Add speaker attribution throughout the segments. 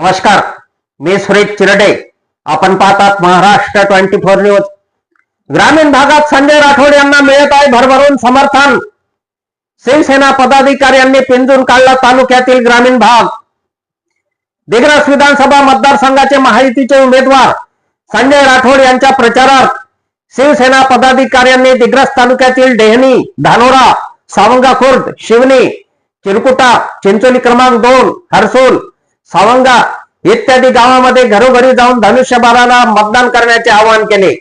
Speaker 1: नमस्कार मी सुरेश चिरडे. आपण पाहतात महाराष्ट्र ट्वेंटी फोर न्यूज. ग्रामीण भागात संजय राठोड यांना मिळत आहे भरभरून समर्थन. शिवसेना पदाधिकाऱ्यांनी पिंजून काढला तालुक्यातील ग्रामीण भाग. दिग्रस विधानसभा मतदारसंघाचे महायुतीचे उमेदवार संजय राठोड यांच्या प्रचारात शिवसेना पदाधिकाऱ्यांनी दिग्रस तालुक्यातील डेहनी धानोरा सावंगा खुर्द शिवनी चिरकुटा चिंचोली क्रमांक दोन हरसूल सावंगा इत्यादी गावामध्ये घरोघरी जाऊन धनुष्यबाणाला मतदान करण्याचे आवाहन केले.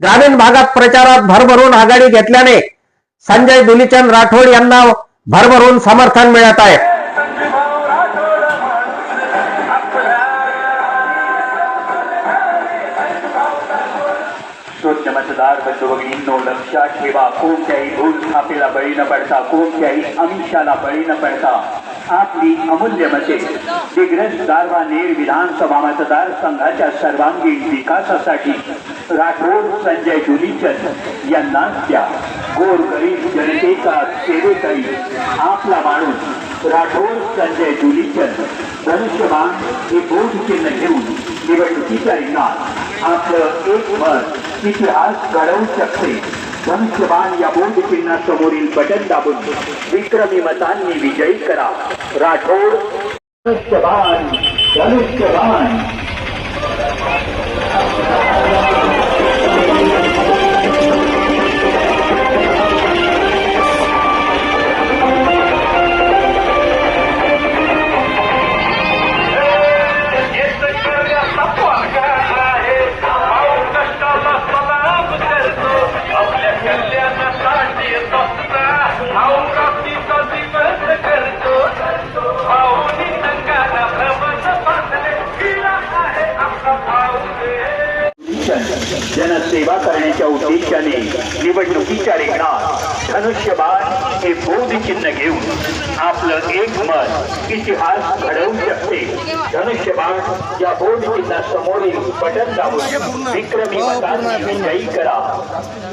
Speaker 1: ग्रामीण भागात प्रचारात भरभरून आघाडी घेतल्याने संजय दुलीचंद राठोड यांना भरभरून समर्थन मिळत आहे.
Speaker 2: मतदार बंधू भगिनींनो लक्षात ठेवा कोणत्याही भूल थापेला बळी न पडता कोणत्याही अमिषाला बळी न पडता. आपली अमूल्य मते दिग्रस दारवा नेर विधानसभा मतदार संघाच्या सर्वांगीण विकासासाठी राठोड संजय जुलीचंद यांना गोर गोरगरीब जनतेचा सेवेकरी आपला माणूस राठोड संजय जुलीचंद. धनुष्यबाण हे बोध चिन्ह घेऊन निवडणुकीच्या रिंगात आपलं एक मत इतिहास घडवू शकते. धनुष्यबाण या बोध चिन्हासमोरील बटन दाबून विक्रमी मतांनी विजयी करा. राठोड. धनुष्यबाण धनुष्यबाण जनसेवा करण्याच्या उद्देशाने निवडणुकीच्या रिंगणात धनुष्यबाण हे बोध चिन्ह घेऊन आपलं एक मत इतिहास घडवू शकते. धनुष्यबाण या बोध चिन्हासमोरील बटन दाबून विक्रमी मतांनी विजयी करा.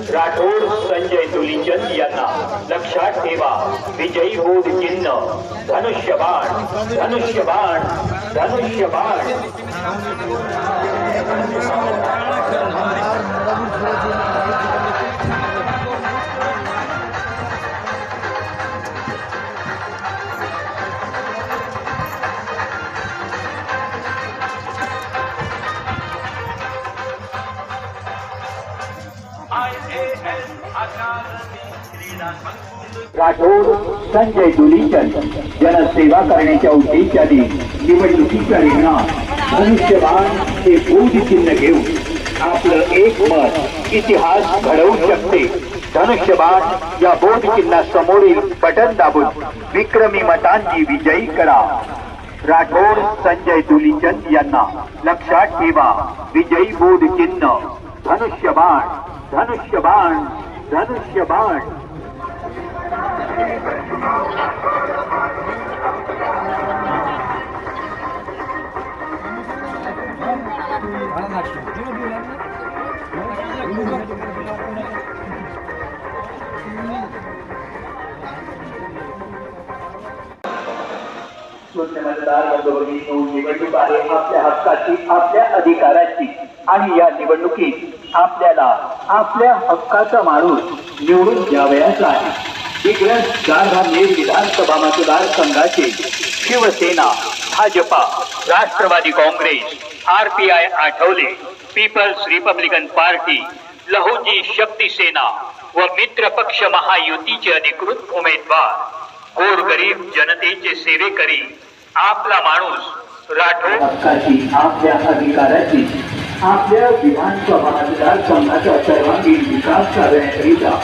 Speaker 2: राठोड संजय दुलीचंद यांना लक्षात ठेवा. विजयी बोध चिन्ह धनुष्यबाण धनुष्यबाण धनुष्यबाण. राठोड संजय दुलीचंद जनसेवा करण्याच्या उद्देशाने निवडणुकीच्या रिंगणात धनुष्यबाण हे बोध चिन्ह घेऊन आपलं एक मत इतिहास घडवू शकते. धनुष्यबाण या बोध चिन्हासमोरील बटन दाबून विक्रमी मतांची विजयी करा. राठोड संजय दुलीचंद यांना लक्षात ठेवा विजयी बोध चिन्ह. धनुष्यबाण धनुष्यबाण धनुष्यबाण. निवडणूक आहे आपल्या हक्काची आपल्या अधिकाराची. आणि या निवडणुकीत आपल्याला आपल्या हक्काचा माणूस निवडून द्यावयाचा आहे. दिग्रस गारधामेर विधानसभा मतदारसंघाचे Shivsena BJP Rashtrawadi Congress R P I Athawale. Peoples republican party Lahuji Shakti Sena व मित्र पक्ष महायुतीचे अधिकृत उमेदवार. गोरगरीब जनतेचे सेवेकरी आपला माणूस राठोड. आपल्या अधिकाराची आपल्या विधानसभा मतदारसंघाचा सर्वांगीण विकास करण्याकरिता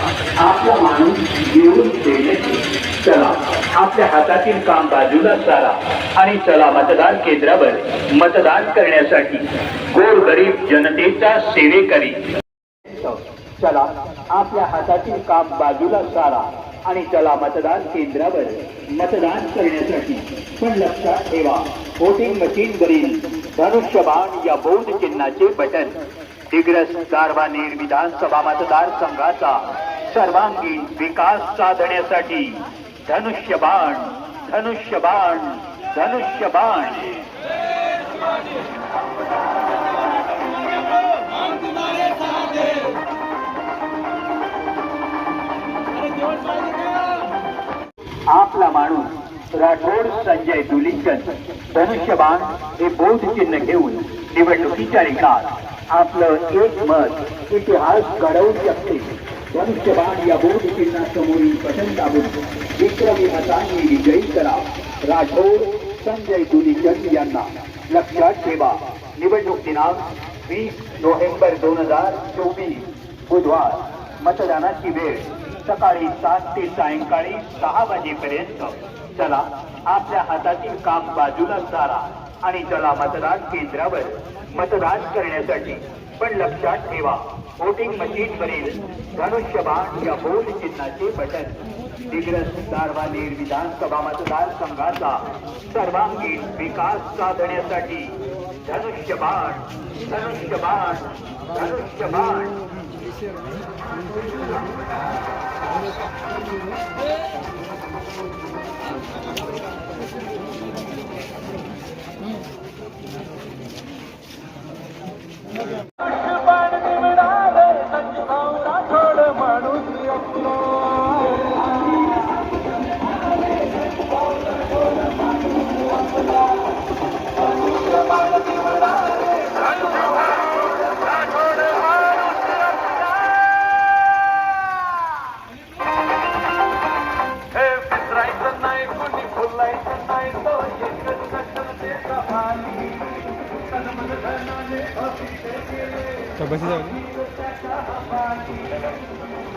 Speaker 2: आपला माणूस येऊन देण्याची. चला आपल्या हातातील काम बाजूला सारा आणि चला मतदान केंद्रावर मतदान करण्यासाठी. गोरगरीब जनतेचा सेवेकरी. चला आपल्या हातातील काम बाजूला सारा आणि चला मतदान केंद्रावर मतदान करण्यासाठी. पण लक्षात ठेवा वोटिंग मशीनवरील धनुष्यबाण या बौद्ध चिन्हाचे बटन. दिग्रस कारवानेर विधानसभा मतदारसंघाचा सर्वांगीण विकास साधण्यासाठी. धनुष्यबाण धनुष्यबाण धनुष्यबाण. आपला माणूस राठोड संजय दुलिंगन धनुष्यबाण हे बोध चिन्ह घेऊन निवडणुकीच्या रिंगणात आपलं एक मत इतिहास घडवू शकते. धनुष्यबाण या बोध चिन्हासमोरील बटन दाबून विक्रमी मतांनी विजयी करा राठोड संजय कुलीचंद यांना लक्षात ठेवा. निवडणूक दिनांक वीस नोव्हेंबर दोन हजार चोवीस बुधवार मतदानाची वेळ सकाळी सात ते सायंकाळी सहा वाजेपर्यंत चला आपल्या हातातील काम बाजूला सारा आणि चला मतदान केंद्रावर मतदान करण्यासाठी पण लक्षात ठेवा. वोटिंग मशीन वरील धनुष्यबाण या बोल चिन्हाचे बटन दिग्रस दारवालेर विधानसभा मतदारसंघाचा सर्वांगीण विकास साधण्यासाठी धनुष्यबाण धनुष्यबाण धनुष्यबाण.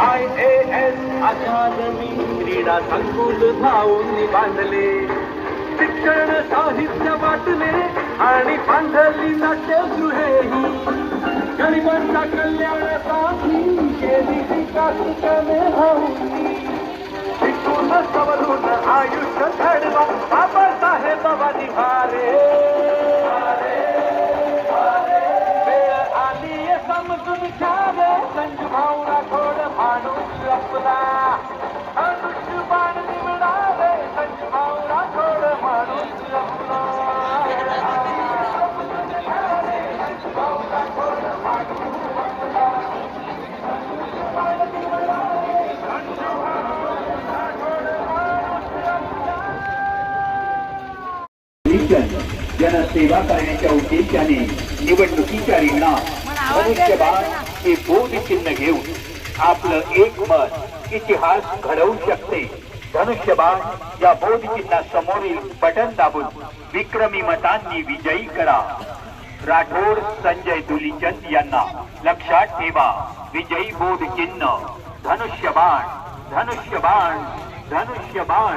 Speaker 3: आय ए एस अकादमी क्रीडा संकुल धावून बांधले शिक्षण साहित्य वाटले आणि बांधली नाट्यगृहेही गरिबांच्या कल्याणासाठी केली विकास कमे हाऊनी शिकून
Speaker 2: जनसेवा करण्याच्या उद्देशाने निवडणुकीच्या रिंगणात हे बोध चिन्ह घेऊन आपलं एक मत इतिहास घडवू शकते. धनुष्यबाण या बोध चिन्हासमोरील बटन दाबून विक्रमी मतांनी विजयी करा. राठोड संजय दुलीचंद यांना लक्षात ठेवा विजयी बोध चिन्ह धनुष्यबाण धनुष्यबाण धनुष्यबाण.